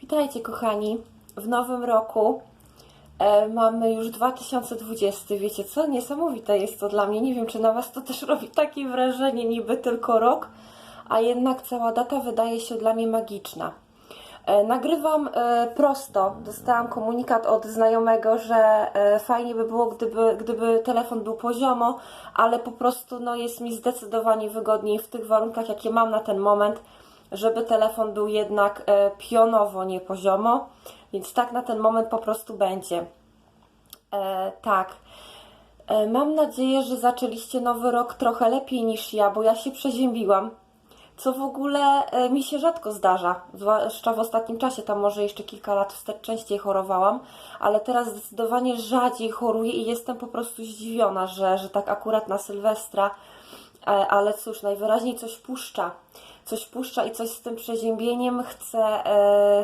Witajcie kochani w nowym roku. E, mamy już 2020. Wiecie co? Niesamowite jest to dla mnie. Nie wiem, czy na Was to też robi takie wrażenie, niby tylko rok, a jednak cała data wydaje się dla mnie magiczna. E, Nagrywam e, prosto. Dostałam komunikat od znajomego, że e, fajnie by było, gdyby, gdyby telefon był poziomo, ale po prostu no, jest mi zdecydowanie wygodniej w tych warunkach, jakie mam na ten moment, żeby telefon był jednak e, pionowo, nie poziomo. Więc tak na ten moment po prostu będzie. E, tak. E, Mam nadzieję, że zaczęliście nowy rok trochę lepiej niż ja, bo ja się przeziębiłam. Co w ogóle e, mi się rzadko zdarza, zwłaszcza w ostatnim czasie, tam może jeszcze kilka lat wstecz częściej chorowałam, ale teraz zdecydowanie rzadziej choruję i jestem po prostu zdziwiona, że, że tak akurat na Sylwestra, E, ale cóż, najwyraźniej coś puszcza. Coś puszcza i coś z tym przeziębieniem chce,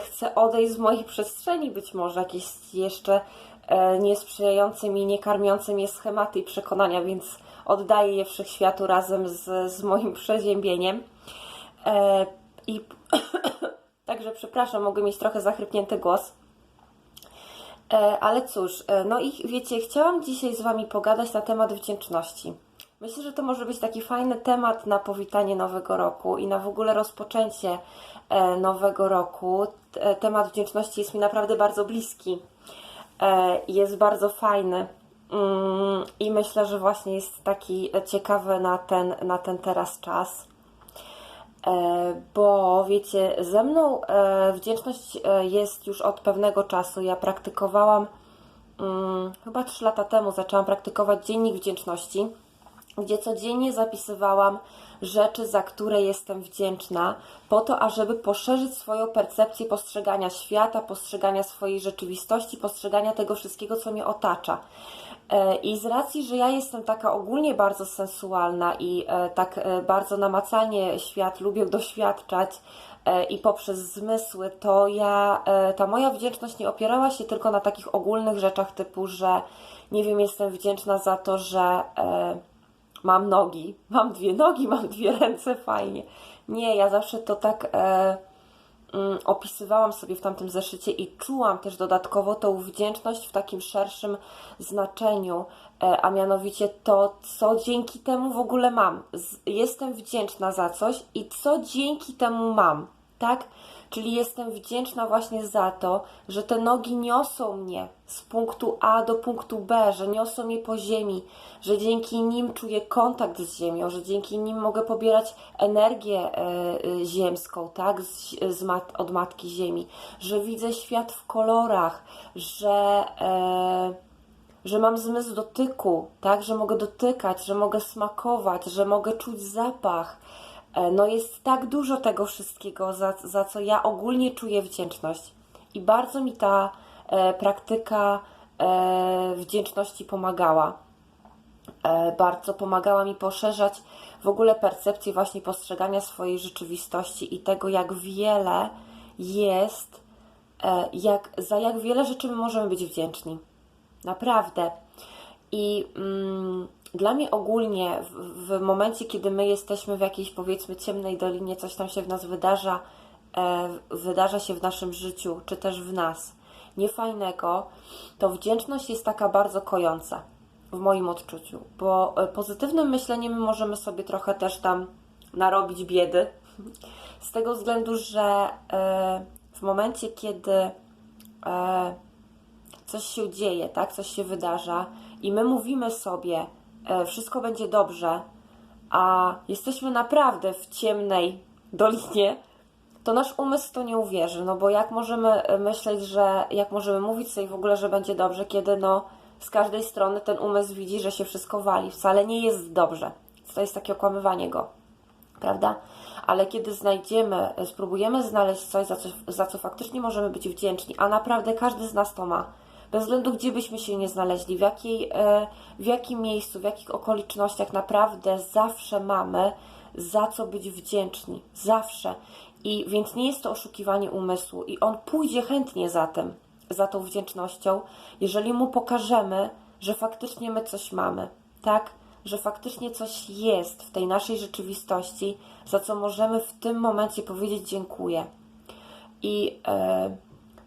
chce odejść z mojej przestrzeni, być może jakieś jeszcze e, niesprzyjające mi, nie karmiące mnie schematy i przekonania, więc oddaję je wszechświatu razem z, z moim przeziębieniem. E, I także przepraszam, mogę mieć trochę zachrypnięty głos. E, Ale cóż, no i wiecie, chciałam dzisiaj z Wami pogadać na temat wdzięczności. Myślę, że to może być taki fajny temat na powitanie nowego roku i na w ogóle rozpoczęcie e, nowego roku. E, Temat wdzięczności jest mi naprawdę bardzo bliski e, jest bardzo fajny. Mm, I myślę, że właśnie jest taki ciekawy na ten, na ten teraz czas. Bo wiecie, ze mną wdzięczność jest już od pewnego czasu. Ja praktykowałam, mm, chyba 3 lata temu zaczęłam praktykować dziennik wdzięczności, gdzie codziennie zapisywałam rzeczy, za które jestem wdzięczna, po to, ażeby poszerzyć swoją percepcję postrzegania świata, postrzegania swojej rzeczywistości, postrzegania tego wszystkiego, co mnie otacza. E, I z racji, że ja jestem taka ogólnie bardzo sensualna i e, tak e, bardzo namacalnie świat lubię doświadczać i poprzez zmysły, to ja, ta moja wdzięczność nie opierała się tylko na takich ogólnych rzeczach typu, że nie wiem, jestem wdzięczna za to, że mam nogi, mam dwie nogi, mam dwie ręce, fajnie. Nie, ja zawsze to tak e, mm, opisywałam sobie w tamtym zeszycie i czułam też dodatkowo tą wdzięczność w takim szerszym znaczeniu, e, a mianowicie to, co dzięki temu w ogóle mam. Z, jestem wdzięczna za coś i co dzięki temu mam, tak? Czyli jestem wdzięczna właśnie za to, że te nogi niosą mnie z punktu A do punktu B, że niosą mnie po ziemi, że dzięki nim czuję kontakt z ziemią, że dzięki nim mogę pobierać energię e, e, ziemską, tak, z, z mat, od matki ziemi, że widzę świat w kolorach, że e, że mam zmysł dotyku, tak, że mogę dotykać, że mogę smakować, że mogę czuć zapach. E, No jest tak dużo tego wszystkiego, za, za co ja ogólnie czuję wdzięczność. I bardzo mi ta e, praktyka e, wdzięczności pomagała. E, bardzo pomagała mi poszerzać w ogóle percepcję właśnie postrzegania swojej rzeczywistości i tego, jak wiele jest, e, jak, za jak wiele rzeczy my możemy być wdzięczni. Naprawdę. I mm, dla mnie ogólnie w, w momencie, kiedy my jesteśmy w jakiejś powiedzmy ciemnej dolinie, coś tam się w nas wydarza, e, wydarza się w naszym życiu, czy też w nas, niefajnego, to wdzięczność jest taka bardzo kojąca w moim odczuciu, bo e, pozytywnym myśleniem my możemy sobie trochę też tam narobić biedy, z tego względu, że e, w momencie, kiedy e, coś się dzieje, tak, coś się wydarza i my mówimy sobie, wszystko będzie dobrze, a jesteśmy naprawdę w ciemnej dolinie, to nasz umysł to nie uwierzy, no bo jak możemy e, myśleć, że, jak możemy mówić sobie w ogóle, że będzie dobrze, kiedy no z każdej strony ten umysł widzi, że się wszystko wali, wcale nie jest dobrze. To jest takie okłamywanie go prawda? Ale kiedy znajdziemy, spróbujemy znaleźć coś za, co, za co faktycznie możemy być wdzięczni, a naprawdę każdy z nas to ma, bez względu gdzie byśmy się nie znaleźli, w, jakiej, e, w jakim miejscu, w jakich okolicznościach, naprawdę zawsze mamy za co być wdzięczni. Zawsze. I więc nie jest to oszukiwanie umysłu i on pójdzie chętnie za tym, za tą wdzięcznością, jeżeli mu pokażemy, że faktycznie my coś mamy, tak? Że faktycznie coś jest w tej naszej rzeczywistości, za co możemy w tym momencie powiedzieć dziękuję. I e,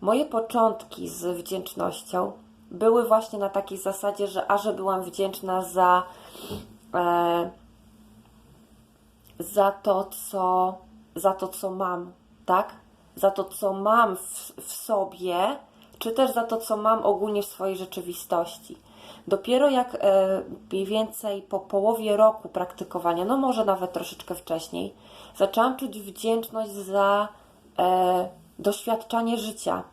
moje początki z wdzięcznością były właśnie na takiej zasadzie, że a że byłam wdzięczna za, e, za to, co, za to, co mam, tak? Za to, co mam w, w sobie, czy też za to, co mam ogólnie w swojej rzeczywistości. Dopiero jak e, mniej więcej po połowie roku praktykowania, no może nawet troszeczkę wcześniej, zaczęłam czuć wdzięczność za e, doświadczanie życia,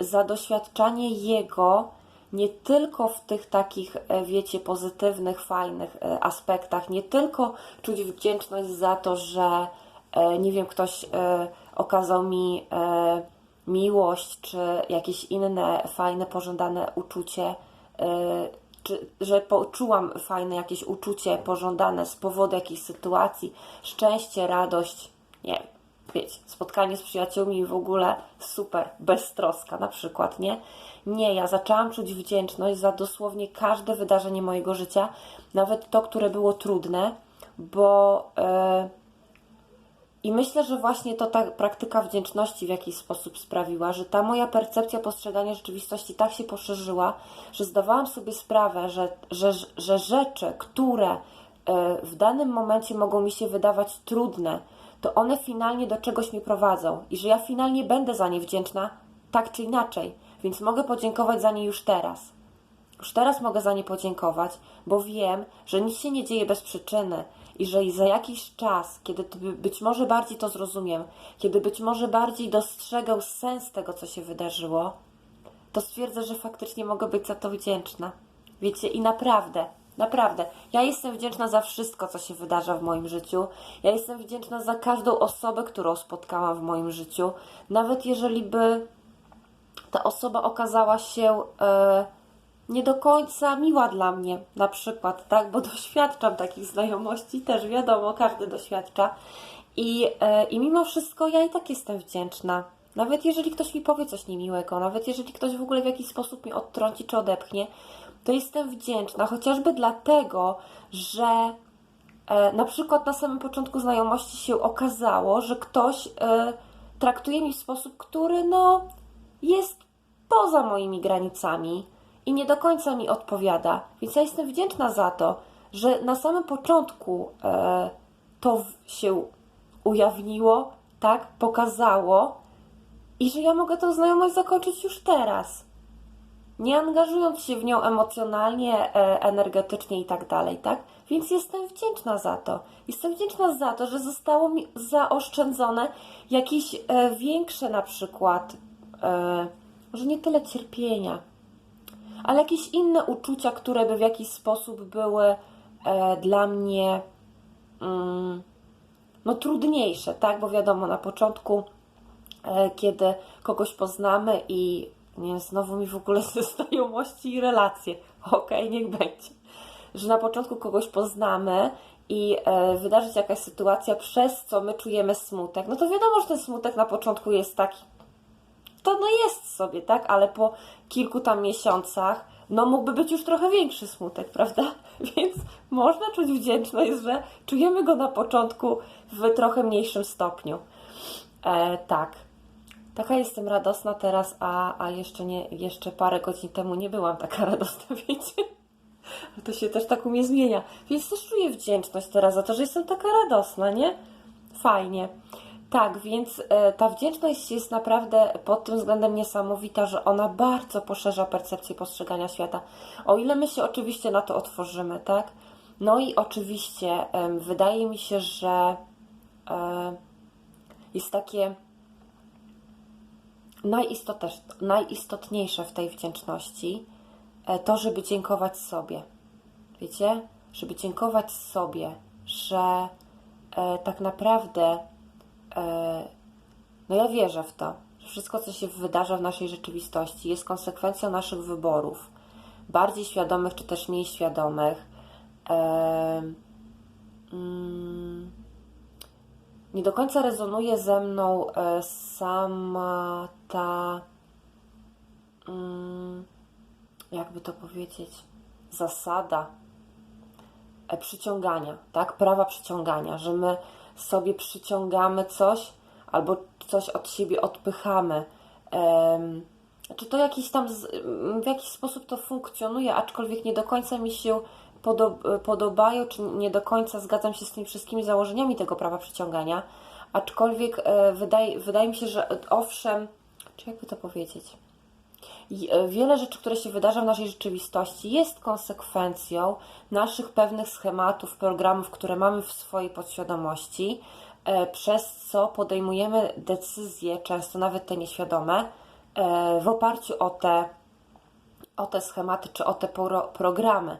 za doświadczanie jego nie tylko w tych takich, e, wiecie, pozytywnych, fajnych e, aspektach, nie tylko czuć wdzięczność za to, że e, nie wiem, ktoś okazał mi miłość, czy jakieś inne fajne, pożądane uczucie, czy, że poczułam fajne jakieś uczucie pożądane z powodu jakiejś sytuacji, szczęście, radość, nie wiecie, spotkanie z przyjaciółmi w ogóle super, beztroska na przykład, nie? Nie, ja zaczęłam czuć wdzięczność za dosłownie każde wydarzenie mojego życia, nawet to, które było trudne, bo e, i myślę, że właśnie to ta praktyka wdzięczności w jakiś sposób sprawiła, że ta moja percepcja postrzegania rzeczywistości tak się poszerzyła, że zdawałam sobie sprawę, że, że, że rzeczy, które e, w danym momencie mogą mi się wydawać trudne, to one finalnie do czegoś mnie prowadzą i że ja finalnie będę za nie wdzięczna, tak czy inaczej, więc mogę podziękować za nie już teraz. Już teraz mogę za nie podziękować, bo wiem, że nic się nie dzieje bez przyczyny i że za jakiś czas, kiedy być może bardziej to zrozumiem, kiedy być może bardziej dostrzegę sens tego, co się wydarzyło, to stwierdzę, że faktycznie mogę być za to wdzięczna. Wiecie, i naprawdę, naprawdę, ja jestem wdzięczna za wszystko, co się wydarza w moim życiu. Ja jestem wdzięczna za każdą osobę, którą spotkałam w moim życiu, nawet jeżeli by ta osoba okazała się e, nie do końca miła dla mnie, na przykład, tak, bo doświadczam takich znajomości, też wiadomo, każdy doświadcza. I, e, I mimo wszystko ja i tak jestem wdzięczna. Nawet jeżeli ktoś mi powie coś niemiłego, nawet jeżeli ktoś w ogóle w jakiś sposób mnie odtrąci czy odepchnie, to jestem wdzięczna, chociażby dlatego, że e, na przykład na samym początku znajomości się okazało, że ktoś e, traktuje mnie w sposób, który no jest poza moimi granicami i nie do końca mi odpowiada. Więc ja jestem wdzięczna za to, że na samym początku e, to się ujawniło, tak, pokazało i że ja mogę tę znajomość zakończyć już teraz. Nie angażując się w nią emocjonalnie, e, energetycznie i tak dalej, tak? Więc jestem wdzięczna za to. Jestem wdzięczna za to, że zostało mi zaoszczędzone jakieś e, większe na przykład, e, może nie tyle cierpienia, ale jakieś inne uczucia, które by w jakiś sposób były dla mnie mm, no trudniejsze, tak? Bo wiadomo, na początku, kiedy kogoś poznamy i nie znowu mi w ogóle ze znajomości i relacje, okej, niech będzie, że na początku kogoś poznamy i e, wydarzy się jakaś sytuacja, przez co my czujemy smutek, no to wiadomo, że ten smutek na początku jest taki to no jest sobie, tak? Ale po kilku tam miesiącach, no mógłby być już trochę większy smutek, prawda? Więc można czuć wdzięczność, że czujemy go na początku w trochę mniejszym stopniu. E, tak. Taka jestem radosna teraz, a, a jeszcze, nie, jeszcze parę godzin temu nie byłam taka radosna, wiecie? To się też tak u mnie zmienia. Więc też czuję wdzięczność teraz za to, że jestem taka radosna, nie? Fajnie. Tak, więc e, ta wdzięczność jest naprawdę pod tym względem niesamowita, że ona bardzo poszerza percepcję postrzegania świata. O ile my się oczywiście na to otworzymy, tak? No i oczywiście wydaje mi się, że e, jest takie najistotniejsze w tej wdzięczności e, to, żeby dziękować sobie. Wiecie? Żeby dziękować sobie, że e, tak naprawdę e, no ja wierzę w to, że wszystko, co się wydarza w naszej rzeczywistości, jest konsekwencją naszych wyborów, bardziej świadomych czy też mniej świadomych. E, mm, nie do końca rezonuje ze mną e, sama ta, mm, jakby to powiedzieć, zasada e, przyciągania, tak? Prawa przyciągania, że my sobie przyciągamy coś albo coś od siebie odpychamy. Czy to jakiś tam, z, w jakiś sposób to funkcjonuje, aczkolwiek nie do końca mi się podo- podobają, czy nie do końca zgadzam się z tymi wszystkimi założeniami tego prawa przyciągania, aczkolwiek e, wydaje, wydaje mi się, że e, owszem, czy jakby to powiedzieć, e, wiele rzeczy, które się wydarza w naszej rzeczywistości, jest konsekwencją naszych pewnych schematów, programów, które mamy w swojej podświadomości, e, przez co podejmujemy decyzje, często nawet te nieświadome, e, w oparciu o te, o te schematy czy o te pro, programy.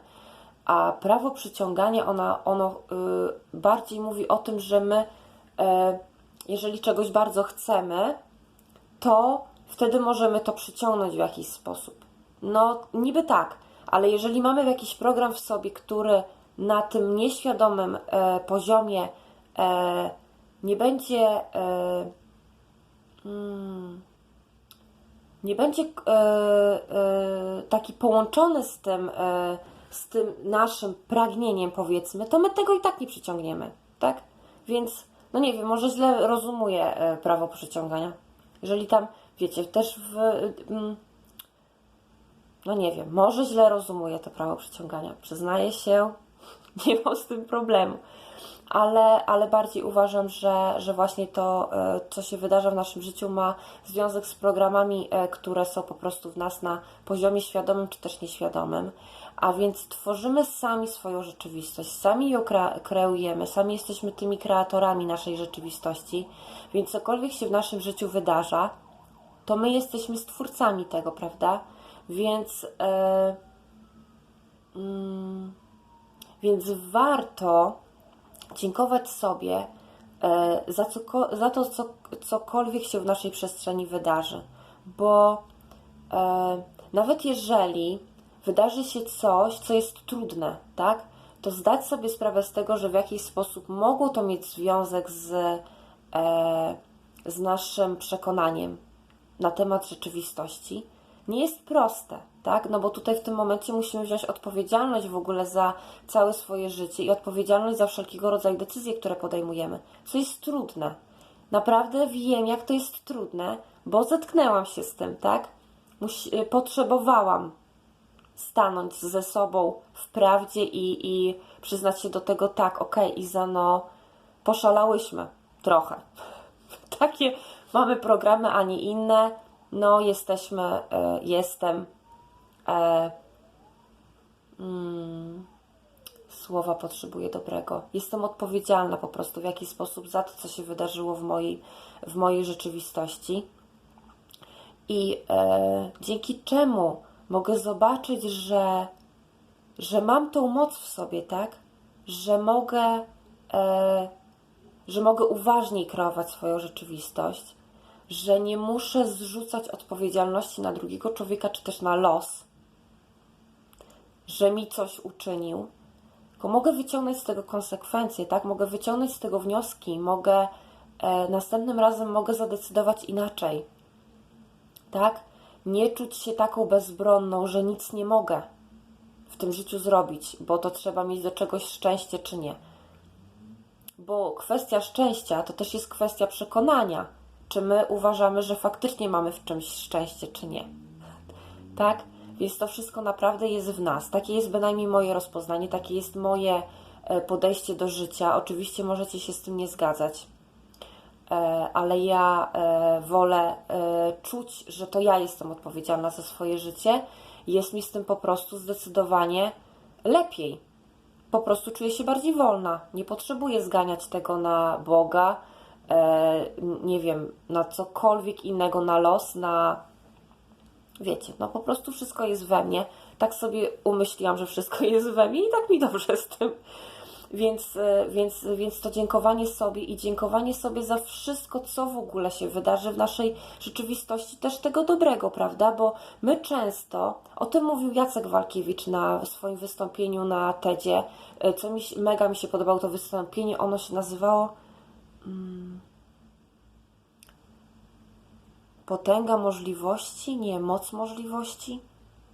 A prawo przyciągania, ona, ono y, bardziej mówi o tym, że my, jeżeli czegoś bardzo chcemy, to wtedy możemy to przyciągnąć w jakiś sposób. No, niby tak, ale jeżeli mamy jakiś program w sobie, który na tym nieświadomym e, poziomie e, nie będzie e, mm, nie będzie e, e, taki połączony z tym, e, z tym naszym pragnieniem, powiedzmy, to my tego i tak nie przyciągniemy, tak? Więc, no nie wiem, może źle rozumuję prawo przyciągania. Jeżeli tam, wiecie, też w. mm, No nie wiem, może źle rozumuję to prawo przyciągania. Przyznaję się, nie mam z tym problemu. Ale, ale bardziej uważam, że, że właśnie to, e, co się wydarza w naszym życiu, ma związek z programami, e, które są po prostu w nas na poziomie świadomym czy też nieświadomym. A więc tworzymy sami swoją rzeczywistość, sami ją kre- kreujemy, sami jesteśmy tymi kreatorami naszej rzeczywistości, więc cokolwiek się w naszym życiu wydarza, to my jesteśmy stwórcami tego, prawda? Więc, e, mm, więc warto dziękować sobie e, za, co, za to, co, cokolwiek się w naszej przestrzeni wydarzy, bo e, nawet jeżeli wydarzy się coś, co jest trudne, tak, to zdać sobie sprawę z tego, że w jakiś sposób mogło to mieć związek z, e, z naszym przekonaniem na temat rzeczywistości, nie jest proste, tak? No bo tutaj w tym momencie musimy wziąć odpowiedzialność w ogóle za całe swoje życie i odpowiedzialność za wszelkiego rodzaju decyzje, które podejmujemy, co jest trudne. Naprawdę wiem, jak to jest trudne, bo zetknęłam się z tym, tak? Y, potrzebowałam stanąć ze sobą w prawdzie i, i przyznać się do tego, tak, okej, Iza, no poszalałyśmy trochę. Takie mamy programy, a nie inne. No, jesteśmy, e, jestem. E, mm, słowa potrzebuję dobrego. Jestem odpowiedzialna po prostu w jakiś sposób za to, co się wydarzyło w mojej, w mojej rzeczywistości. I e, dzięki czemu mogę zobaczyć, że, że mam tą moc w sobie, tak? Że mogę, e, że mogę uważniej kreować swoją rzeczywistość, że nie muszę zrzucać odpowiedzialności na drugiego człowieka czy też na los, że mi coś uczynił, tylko mogę wyciągnąć z tego konsekwencje, tak? Mogę wyciągnąć z tego wnioski, mogę e, następnym razem mogę zadecydować inaczej, tak? Nie czuć się taką bezbronną, że nic nie mogę w tym życiu zrobić, bo to trzeba mieć do czegoś szczęście czy nie. Bo kwestia szczęścia to też jest kwestia przekonania, czy my uważamy, że faktycznie mamy w czymś szczęście, czy nie. Tak? Więc to wszystko naprawdę jest w nas. Takie jest bynajmniej moje rozpoznanie, takie jest moje e, podejście do życia. Oczywiście możecie się z tym nie zgadzać, e, ale ja e, wolę czuć, że to ja jestem odpowiedzialna za swoje życie. Jest mi z tym po prostu zdecydowanie lepiej. Po prostu czuję się bardziej wolna. Nie potrzebuję zganiać tego na Boga, nie wiem, na cokolwiek innego, na los, na wiecie, no po prostu wszystko jest we mnie. Tak sobie umyśliłam, że wszystko jest we mnie i tak mi dobrze z tym. Więc, więc, więc to dziękowanie sobie i dziękowanie sobie za wszystko, co w ogóle się wydarzy w naszej rzeczywistości, też tego dobrego, prawda? Bo my często, o tym mówił Jacek Walkiewicz na swoim wystąpieniu na TEDzie, co mi mega mi się podobało to wystąpienie, ono się nazywało Potęga możliwości? Nie, moc możliwości?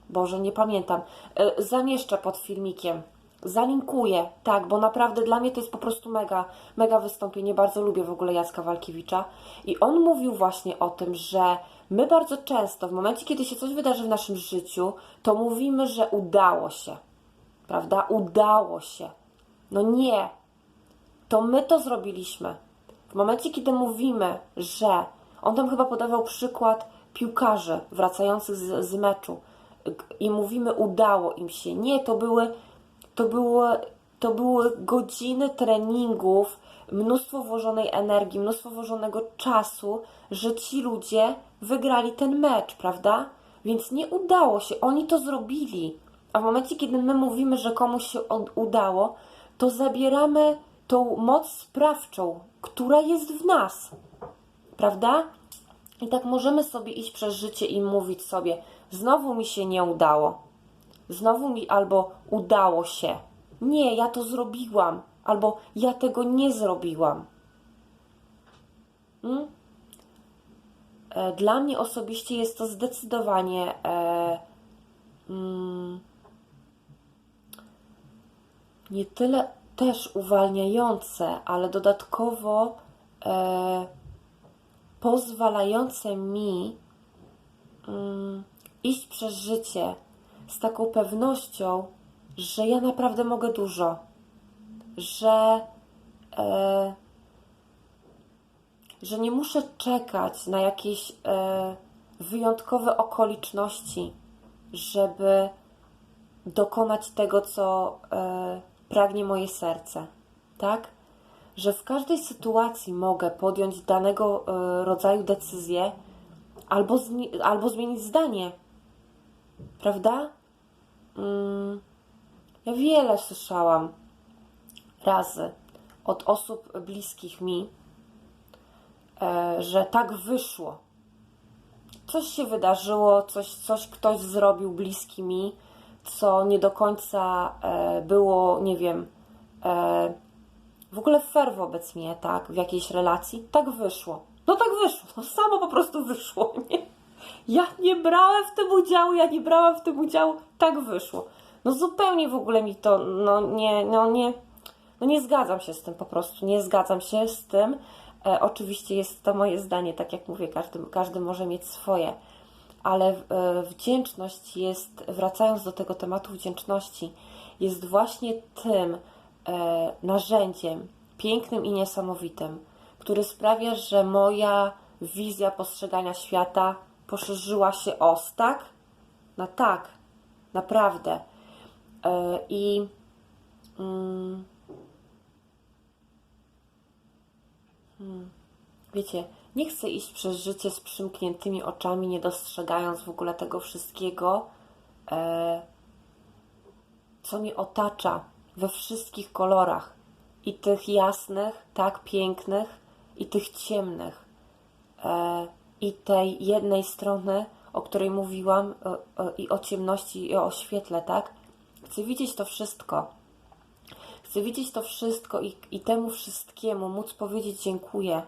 Boże, nie pamiętam. E, zamieszczę pod filmikiem. Zalinkuję, tak, bo naprawdę dla mnie to jest po prostu mega, mega wystąpienie. Bardzo lubię w ogóle Jacka Walkiewicza. I on mówił właśnie o tym, że My bardzo często, w momencie, kiedy się coś wydarzy w naszym życiu, to mówimy, że udało się. Prawda? Udało się. No nie. To my to zrobiliśmy. W momencie, kiedy mówimy, że on tam chyba podawał przykład piłkarzy wracających z, z meczu i mówimy, udało im się. Nie, to były, to były, to były godziny treningów, mnóstwo włożonej energii, mnóstwo włożonego czasu, że ci ludzie wygrali ten mecz, prawda? Więc nie udało się, oni to zrobili. A w momencie, kiedy my mówimy, że komuś się udało, to zabieramy tą moc sprawczą, która jest w nas, prawda? I tak możemy sobie iść przez życie i mówić sobie: znowu mi się nie udało, znowu mi albo udało się. Nie, ja to zrobiłam, albo ja tego nie zrobiłam. Mm? E, Dla mnie osobiście jest to zdecydowanie e, mm, nie tyle też uwalniające, ale dodatkowo e, pozwalające mi mm, iść przez życie z taką pewnością, że ja naprawdę mogę dużo, że, e, że nie muszę czekać na jakieś e, wyjątkowe okoliczności, żeby dokonać tego, co e, pragnie moje serce, tak? Że w każdej sytuacji mogę podjąć danego e, rodzaju decyzję albo, albo zmienić zdanie, prawda? Mm, ja wiele słyszałam razy od osób bliskich mi, e, że tak wyszło. Coś się wydarzyło, coś, coś ktoś zrobił bliski mi, co nie do końca e, było, nie wiem, e, w ogóle fair wobec mnie, tak, w jakiejś relacji. Tak wyszło. No tak wyszło, no samo po prostu wyszło, nie? Ja nie brałem w tym udziału, ja nie brałam w tym udziału, tak wyszło. No zupełnie w ogóle mi to, no nie, no nie, no nie zgadzam się z tym po prostu, nie zgadzam się z tym. E, oczywiście jest to moje zdanie, tak jak mówię, każdy, każdy może mieć swoje, ale e, wdzięczność jest, wracając do tego tematu wdzięczności, jest właśnie tym e, narzędziem pięknym i niesamowitym, który sprawia, że moja wizja postrzegania świata poszerzyła się os, tak? Na tak, naprawdę. E, I mm, hmm, wiecie, nie chcę iść przez życie z przymkniętymi oczami, nie dostrzegając w ogóle tego wszystkiego, e, co mnie otacza we wszystkich kolorach. I tych jasnych, tak pięknych, i tych ciemnych. E, I tej jednej strony, o której mówiłam, e, i o ciemności, i o świetle, tak? Chcę widzieć to wszystko. Chcę widzieć to wszystko i, i temu wszystkiemu móc powiedzieć dziękuję.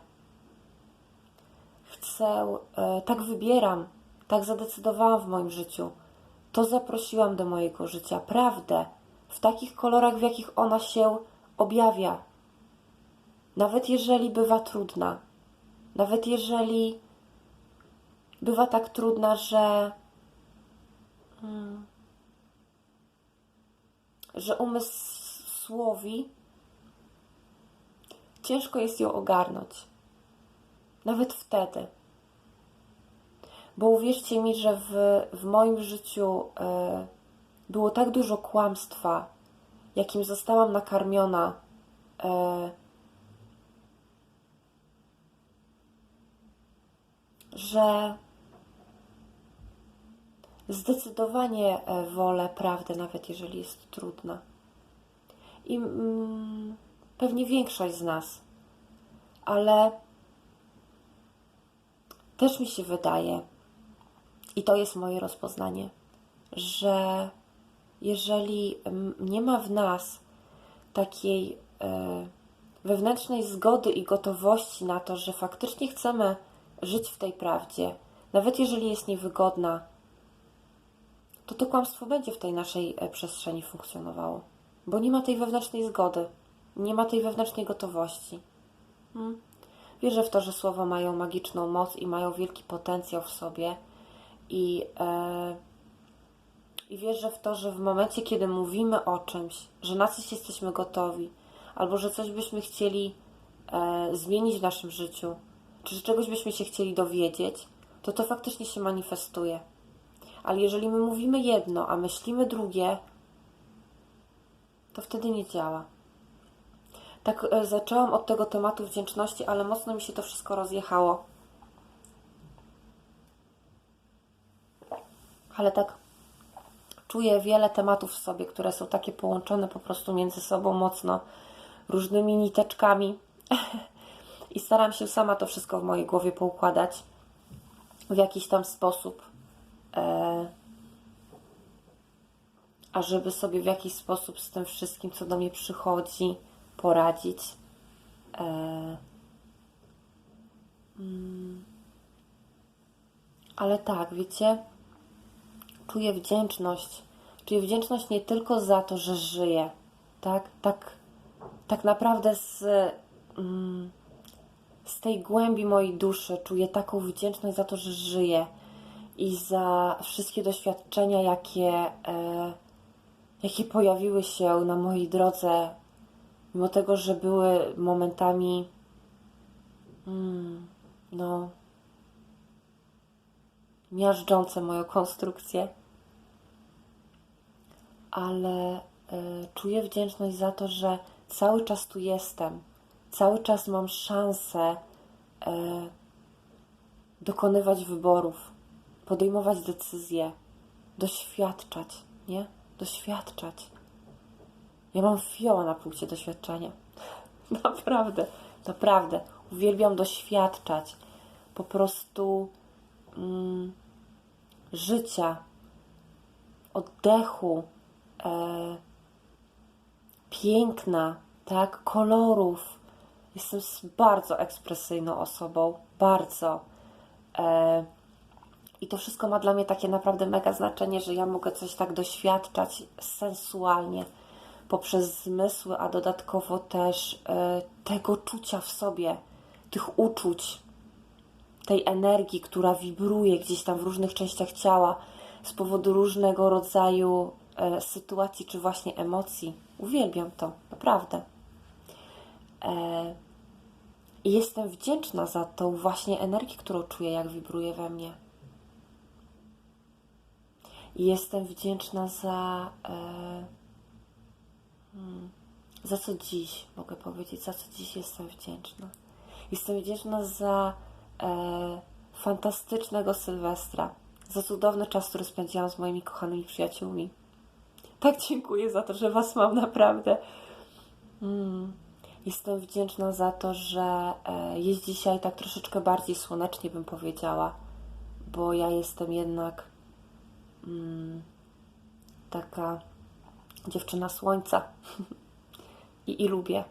Chcę, e, tak wybieram, tak zadecydowałam w moim życiu. To zaprosiłam do mojego życia, prawdę, w takich kolorach, w jakich ona się objawia. Nawet jeżeli bywa trudna, nawet jeżeli bywa tak trudna, że, mm, że umysłowi ciężko jest ją ogarnąć. Nawet wtedy. Bo uwierzcie mi, że w, w moim życiu e, było tak dużo kłamstwa, jakim zostałam nakarmiona. E, że zdecydowanie e, wolę prawdę, nawet jeżeli jest trudna. I mm, pewnie większość z nas, ale też mi się wydaje, i to jest moje rozpoznanie, że jeżeli nie ma w nas takiej e, wewnętrznej zgody i gotowości na to, że faktycznie chcemy żyć w tej prawdzie, nawet jeżeli jest niewygodna, to to kłamstwo będzie w tej naszej e, przestrzeni funkcjonowało, bo nie ma tej wewnętrznej zgody, nie ma tej wewnętrznej gotowości. Hmm? Wierzę w to, że słowa mają magiczną moc i mają wielki potencjał w sobie. I, e, I wierzę w to, że w momencie, kiedy mówimy o czymś, że na coś jesteśmy gotowi, albo że coś byśmy chcieli e, zmienić w naszym życiu, czy że czegoś byśmy się chcieli dowiedzieć, to to faktycznie się manifestuje. Ale jeżeli my mówimy jedno, a myślimy drugie, to wtedy nie działa. Tak e, zaczęłam od tego tematu wdzięczności, ale mocno mi się to wszystko rozjechało. Ale tak czuję wiele tematów w sobie, które są takie połączone po prostu między sobą mocno różnymi niteczkami. I staram się sama to wszystko w mojej głowie poukładać w jakiś tam sposób. E, a żeby sobie w jakiś sposób z tym wszystkim, co do mnie przychodzi, poradzić. E, mm, ale tak, wiecie, czuję wdzięczność. Czuję wdzięczność nie tylko za to, że żyję, tak, tak, tak naprawdę z, mm, z tej głębi mojej duszy czuję taką wdzięczność za to, że żyję i za wszystkie doświadczenia, jakie, e, jakie pojawiły się na mojej drodze, mimo tego, że były momentami, mm, no, miażdżące moją konstrukcję, ale y, czuję wdzięczność za to, że cały czas tu jestem, cały czas mam szansę y, dokonywać wyborów, podejmować decyzje, doświadczać, nie? Doświadczać. Ja mam fioła na punkcie doświadczenia. Naprawdę, naprawdę. Uwielbiam doświadczać po prostu mm, życia, oddechu, e, piękna, tak, kolorów. Jestem bardzo ekspresyjną osobą, bardzo. E, I to wszystko ma dla mnie takie naprawdę mega znaczenie, że ja mogę coś tak doświadczać sensualnie poprzez zmysły, a dodatkowo też e, tego czucia w sobie, tych uczuć, tej energii, która wibruje gdzieś tam w różnych częściach ciała z powodu różnego rodzaju e, sytuacji czy właśnie emocji. Uwielbiam to, naprawdę. E, I jestem wdzięczna za tą właśnie energię, którą czuję, jak wibruje we mnie. I jestem wdzięczna za. Hmm, za co dziś mogę powiedzieć, za co dziś jestem wdzięczna. Jestem wdzięczna za e, fantastycznego Sylwestra, za cudowny czas, który spędziłam z moimi kochanymi przyjaciółmi. Tak dziękuję za to, że Was mam naprawdę. Mm. Jestem wdzięczna za to, że e, jest dzisiaj tak troszeczkę bardziej słonecznie, bym powiedziała, bo ja jestem jednak mm, taka dziewczyna słońca I, i lubię.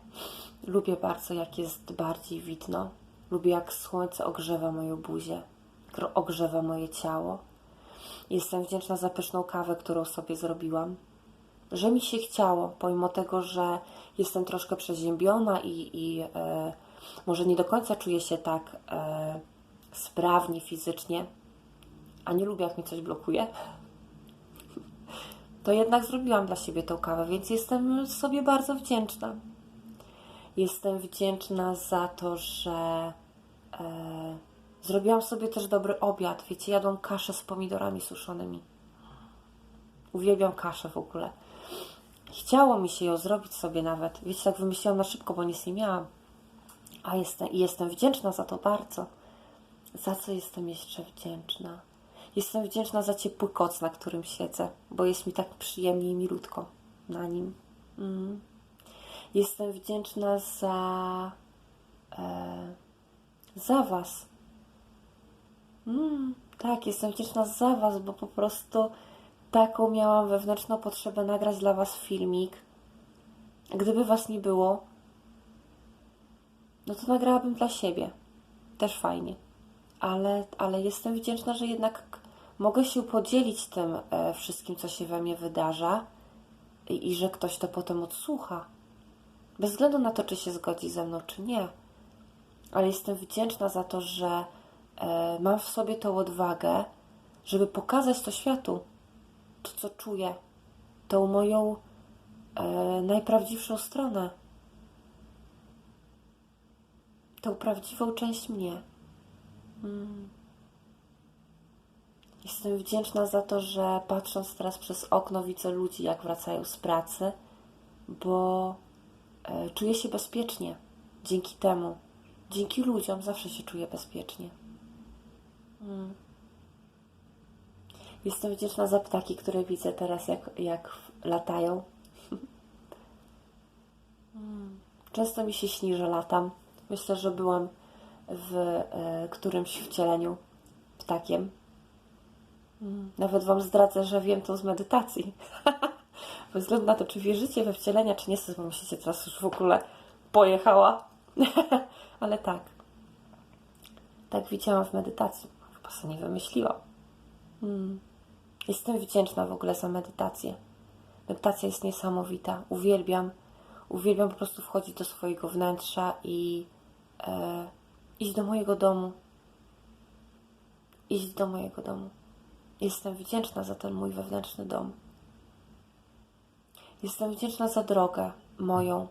Lubię bardzo, jak jest bardziej widno. Lubię, jak słońce ogrzewa moją buzię, ogrzewa moje ciało. Jestem wdzięczna za pyszną kawę, którą sobie zrobiłam. Że mi się chciało, pomimo tego, że jestem troszkę przeziębiona i, i e, może nie do końca czuję się tak e, sprawnie fizycznie, a nie lubię, jak mi coś blokuje, to jednak zrobiłam dla siebie tą kawę, więc jestem sobie bardzo wdzięczna. Jestem wdzięczna za to, że e, zrobiłam sobie też dobry obiad. Wiecie, jadłam kaszę z pomidorami suszonymi. Uwielbiam kaszę w ogóle. Chciało mi się ją zrobić sobie nawet. Wiecie, tak wymyśliłam na szybko, bo nic nie miałam. A jestem, jestem wdzięczna za to bardzo. Za co jestem jeszcze wdzięczna? Jestem wdzięczna za ciepły koc, na którym siedzę, bo jest mi tak przyjemnie i milutko na nim. Mm. Jestem wdzięczna za, e, za Was. Mm, tak, jestem wdzięczna za Was, bo po prostu taką miałam wewnętrzną potrzebę nagrać dla Was filmik. Gdyby Was nie było, no to nagrałabym dla siebie. Też fajnie. Ale, ale jestem wdzięczna, że jednak mogę się podzielić tym e, wszystkim, co się we mnie wydarza i, i że ktoś to potem odsłucha. Bez względu na to, czy się zgodzi ze mną, czy nie. ale jestem wdzięczna za to, że e, mam w sobie tą odwagę, żeby pokazać to światu, to co czuję, tą moją e, najprawdziwszą stronę, tą prawdziwą część mnie. Mm. Jestem wdzięczna za to, że patrząc teraz przez okno widzę ludzi, jak wracają z pracy, bo e, czuję się bezpiecznie dzięki temu. Dzięki ludziom zawsze się czuję bezpiecznie. Mm. Jestem wdzięczna za ptaki, które widzę teraz, jak, jak latają. Mm. Często mi się śni, że latam. Myślę, że byłam w e, którymś wcieleniu ptakiem. Nawet Wam zdradzę, że wiem to z medytacji. Bez względu na to, czy wierzycie we wcielenia, czy nie, bo myślicie teraz już w ogóle pojechała. Ale tak. Tak widziałam w medytacji. Chyba sobie nie wymyśliłam. Mm. Jestem wdzięczna w ogóle za medytację. Medytacja jest niesamowita. Uwielbiam. Uwielbiam po prostu wchodzić do swojego wnętrza i e, iść do mojego domu. Iść do mojego domu. Jestem wdzięczna za ten mój wewnętrzny dom. Jestem wdzięczna za drogę moją,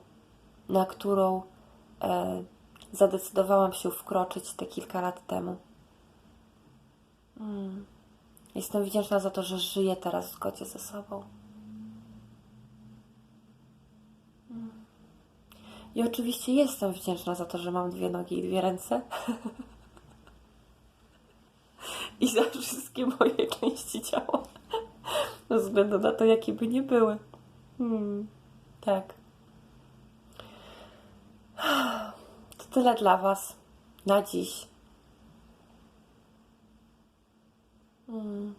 na którą e, zadecydowałam się wkroczyć te kilka lat temu. Mm. Jestem wdzięczna za to, że żyję teraz w zgodzie ze sobą. Mm. I oczywiście jestem wdzięczna za to, że mam dwie nogi i dwie ręce. I za wszystkie moje części ciała. Bez względu na to, jakie by nie były. Hmm, tak. To tyle dla Was na dziś. Hmm.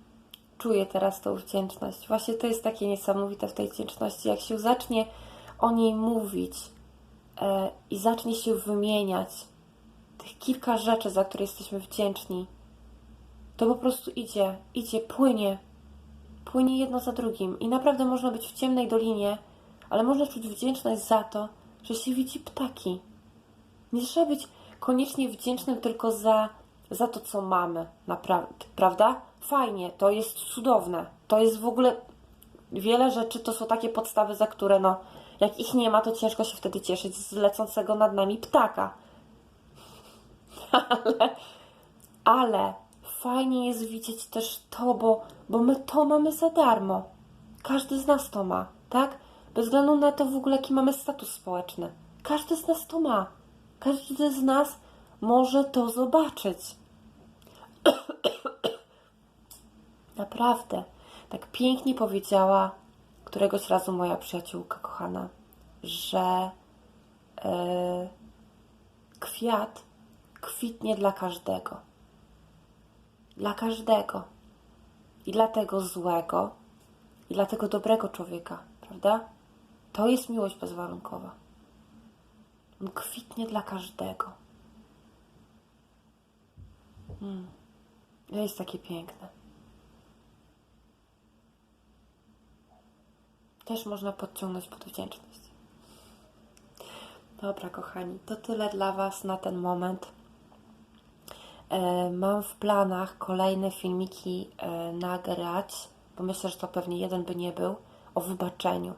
Czuję teraz tą wdzięczność. Właśnie to jest takie niesamowite w tej wdzięczności. Jak się zacznie o niej mówić e, i zacznie się wymieniać tych kilka rzeczy, za które jesteśmy wdzięczni, to po prostu idzie, idzie, płynie. Płynie jedno za drugim. I naprawdę można być w ciemnej dolinie, ale można czuć wdzięczność za to, że się widzi ptaki. Nie trzeba być koniecznie wdzięcznym tylko za, za to, co mamy, naprawdę, prawda? Fajnie, to jest cudowne. To jest w ogóle wiele rzeczy, to są takie podstawy, za które, no, jak ich nie ma, to ciężko się wtedy cieszyć z lecącego nad nami ptaka. ale, ale fajnie jest widzieć też to, bo, bo my to mamy za darmo. Każdy z nas to ma, tak? Bez względu na to w ogóle, jaki mamy status społeczny. Każdy z nas to ma. Każdy z nas może to zobaczyć. Naprawdę. Tak pięknie powiedziała któregoś razu moja przyjaciółka kochana, że e, kwiat kwitnie dla każdego. Dla każdego. I dla tego złego, i dla tego dobrego człowieka, prawda? To jest miłość bezwarunkowa. On kwitnie dla każdego. To jest takie piękne. Też można podciągnąć pod wdzięczność. Dobra, kochani, to tyle dla Was na ten moment. E, mam w planach kolejne filmiki e, nagrać, bo myślę, że to pewnie jeden by nie był, o wybaczeniu.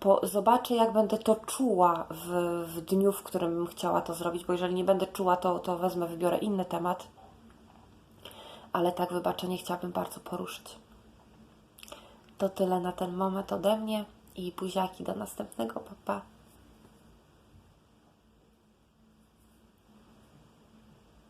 Po, zobaczę, jak będę to czuła w, w dniu, w którym bym chciała to zrobić, bo jeżeli nie będę czuła, to, to wezmę, wybiorę inny temat. Ale tak, wybaczenie chciałabym bardzo poruszyć. To tyle na ten moment ode mnie i buziaki do następnego, papa.